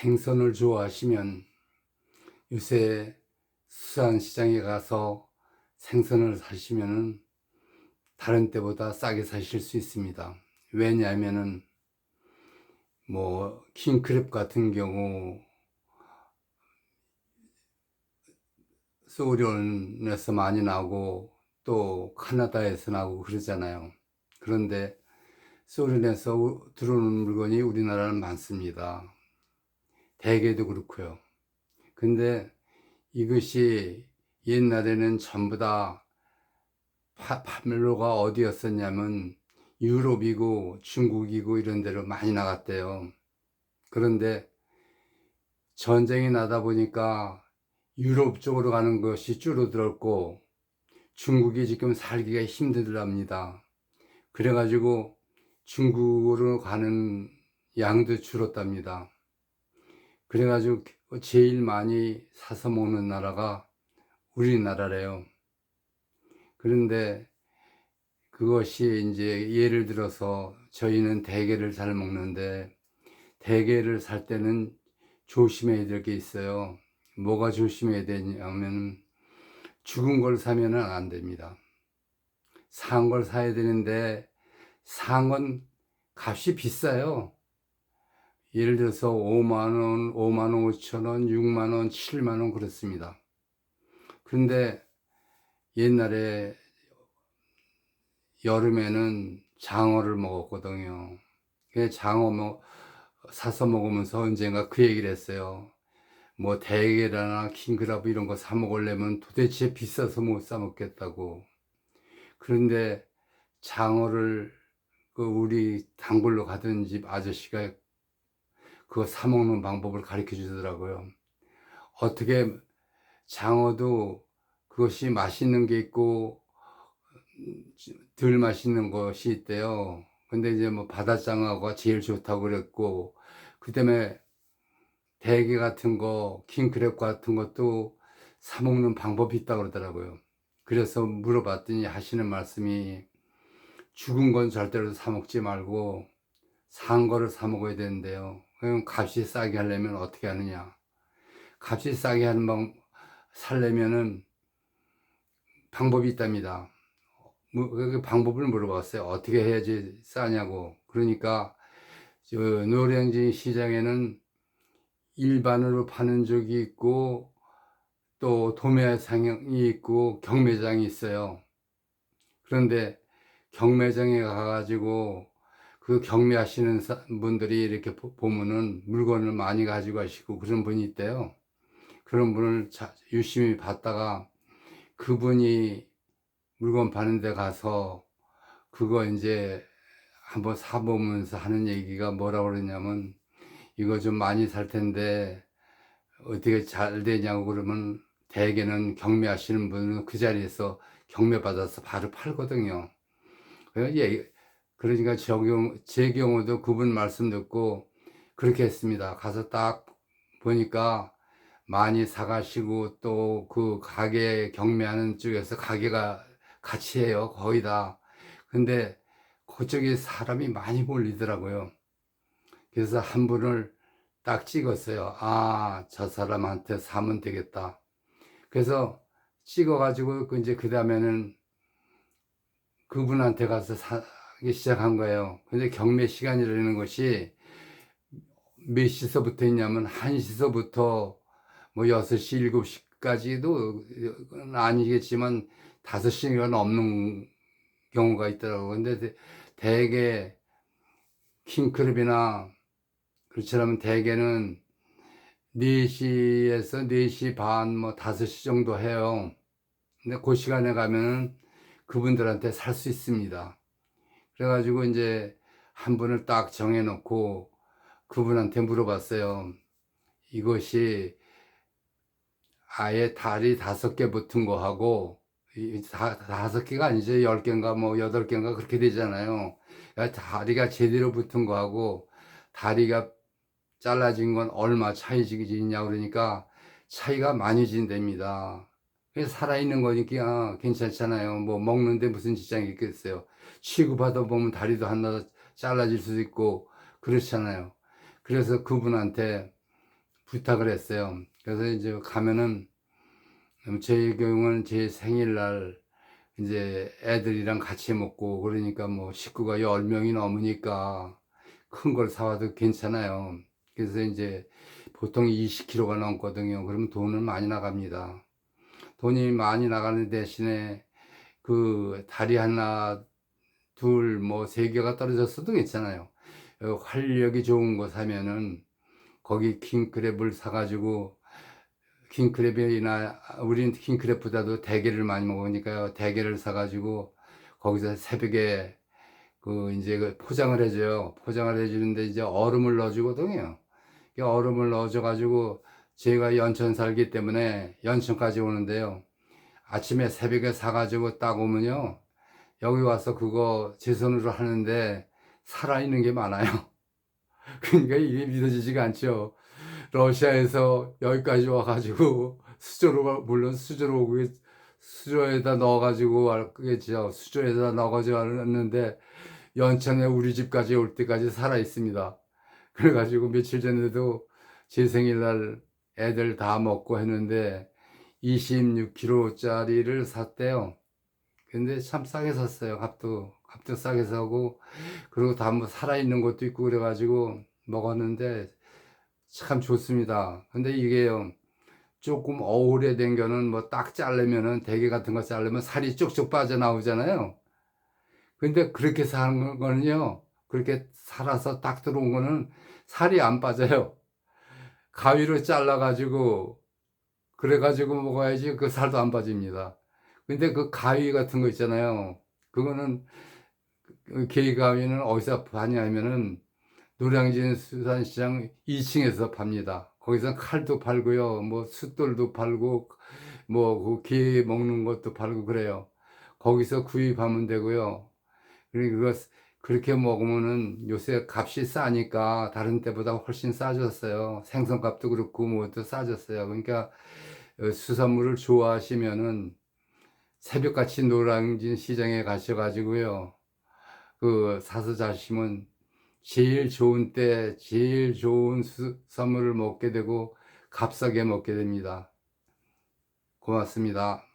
생선을 좋아하시면 요새 수산시장에 가서 생선을 사시면은 다른 때보다 싸게 사실 수 있습니다. 왜냐하면은 뭐 킹크랩 같은 경우 소련에서 많이 나오고 또 카나다에서 나오고 그러잖아요. 그런데 소련에서 우- 들어오는 물건이 우리나라는 많습니다. 대게도 그렇고요. 근데 이것이 옛날에는 전부 다 파- 판매로가 어디였었냐면 유럽이고 중국이고 이런 데로 많이 나갔대요. 그런데 전쟁이 나다 보니까 유럽 쪽으로 가는 것이 줄어들었고 중국이 지금 살기가 힘들답니다. 그래가지고 중국으로 가는 양도 줄었답니다. 그래가지고 제일 많이 사서 먹는 나라가 우리나라래요. 그런데 그것이 이제 예를 들어서 저희는 대게를 잘 먹는데 대게를 살 때는 조심해야 될 게 있어요. 뭐가 조심해야 되냐면 죽은 걸 사면은 안 됩니다. 산 걸 사야 되는데 산건 값이 비싸요. 예를 들어서 5만 원, 5만 원 5천 원, 6만 원, 7만 원 그렇습니다. 그런데 옛날에 여름에는 장어를 먹었거든요. 그 장어 뭐 사서 먹으면서 언젠가 그 얘기를 했어요. 뭐 대게라나 킹크랍 이런 거 사 먹으려면 도대체 비싸서 못 사 먹겠다고. 그런데 장어를 그 우리 단골로 가던 집 아저씨가 그거 사 먹는 방법을 가르쳐 주더라고요. 어떻게 장어도 그것이 맛있는 게 있고 덜 맛있는 것이 있대요. 근데 이제 뭐 바다장어가 제일 좋다고 그랬고 그 다음에 대게 같은 거, 킹크랩 같은 것도 사 먹는 방법이 있다고 그러더라고요. 그래서 물어봤더니 하시는 말씀이 죽은 건 절대로 사 먹지 말고 산 거를 사 먹어야 되는데요. 그럼 값이 싸게 하려면 어떻게 하느냐? 값이 싸게 하는 방 살려면은 방법이 있답니다. 뭐, 그 방법을 물어봤어요. 어떻게 해야지 싸냐고. 그러니까 저 노량진 시장에는 일반으로 파는 쪽이 있고 또 도매상이 있고 경매장이 있어요. 그런데 경매장에 가가지고 그 경매하시는 사- 분들이 이렇게 보- 보면은 물건을 많이 가지고 가시고 그런 분이 있대요. 그런 분을 자- 유심히 봤다가 그분이 물건 파는 데 가서 그거 이제 한번 사보면서 하는 얘기가 뭐라고 그러냐면 이거 좀 많이 살 텐데 어떻게 잘 되냐고 그러면 대개는 경매하시는 분은 그 자리에서 경매 받아서 바로 팔거든요. 그래서 예, 그러니까 저 경우, 제 경우도 그분 말씀 듣고 그렇게 했습니다. 가서 딱 보니까 많이 사가시고 또 그 가게 경매하는 쪽에서 가게가 같이 해요. 거의 다. 근데 그쪽에 사람이 많이 몰리더라고요. 그래서 한 분을 딱 찍었어요. 아, 저 사람한테 사면 되겠다. 그래서 찍어가지고 그 이제 그 다음에는 그분한테 가서 사 기 시작한 거예요. 근데 경매 시간이라는 것이 몇 시서부터 있냐면 1시서부터 뭐 6시, 7시까지도 아니겠지만 5시간 넘는 경우가 있더라고요. 근데 대- 대개 킹크랩이나 그렇지 않으면 대개는 4시에서 4시 반, 뭐 5시 정도 해요. 근데 그 시간에 가면은 그분들한테 살 수 있습니다. 그래가지고 이제 한 분을 딱 정해놓고 그분한테 물어봤어요. 이것이 아예 다리 다섯 개 붙은 거 하고 이 다, 다섯 개가 아니죠. 열 개인가 뭐 여덟 개인가 그렇게 되잖아요. 다리가 제대로 붙은 거 하고 다리가 잘라진 건 얼마 차이 지냐 그러니까 차이가 많이 진답니다. 그래서 살아있는 거니까 괜찮잖아요. 뭐 먹는데 무슨 지장이 있겠어요. 취급하다 보면 다리도 하나 잘라질 수도 있고 그렇잖아요. 그래서 그분한테 부탁을 했어요. 그래서 이제 가면은 음, 제 경우는 제 생일날 이제 애들이랑 같이 먹고 그러니까 뭐 식구가 10명이 넘으니까 큰 걸 사와도 괜찮아요. 그래서 이제 보통 20kg가 넘거든요. 그러면 돈은 많이 나갑니다. 돈이 많이 나가는 대신에 그 다리 하나, 둘, 뭐 세 개가 떨어졌어도 괜찮아요. 어, 활력이 좋은 거 사면은 거기 킹크랩을 사가지고 킹크랩이나 우린 킹크랩보다도 대게를 많이 먹으니까요. 대게를 사가지고 거기서 새벽에 그 이제 그 포장을 해줘요. 포장을 해주는데 이제 얼음을 넣어주거든요. 이 얼음을 넣어줘가지고 제가 연천 살기 때문에 연천까지 오는데요. 아침에 새벽에 사가지고 딱 오면요. 여기 와서 그거 제 손으로 하는데 살아있는 게 많아요. 그러니까 이게 믿어지지가 않죠. 러시아에서 여기까지 와가지고 수저로 물론 수저로 오고 수저에다 넣어가지고 왔겠죠. 수저에다 넣어가지고 왔는데 연천에 우리 집까지 올 때까지 살아 있습니다. 그래가지고 며칠 전에도 제 생일날 애들 다 먹고 했는데 26kg짜리를 샀대요. 근데 참 싸게 샀어요. 값도 값도 싸게 사고 그리고 다 뭐 살아있는 것도 있고 그래가지고 먹었는데 참 좋습니다. 근데 이게요, 조금 오래된 거는 뭐 딱 자르면은 대게 같은 거 자르면 살이 쭉쭉 빠져나오잖아요. 근데 그렇게 사는 거는요, 그렇게 살아서 딱 들어온 거는 살이 안 빠져요. 가위로 잘라가지고, 그래가지고 먹어야지 그 살도 안 빠집니다. 근데 그 가위 같은 거 있잖아요. 그거는, 그 게이 가위는 어디서 파냐면은 노량진 수산시장 2층에서 팝니다. 거기서 칼도 팔고요. 뭐 숯돌도 팔고 뭐그 먹는 것도 팔고 그래요. 거기서 구입하면 되고요. 그러니까 그거 그렇게 먹으면은 요새 값이 싸니까 다른 때보다 훨씬 싸졌어요. 생선값도 그렇고 뭐도 싸졌어요. 그러니까 어, 수산물을 좋아하시면은 새벽같이 노량진 시장에 가셔가지고요. 그 사서 자시면 제일 좋은 때 제일 좋은 수, 선물을 먹게 되고 값싸게 먹게 됩니다. 고맙습니다.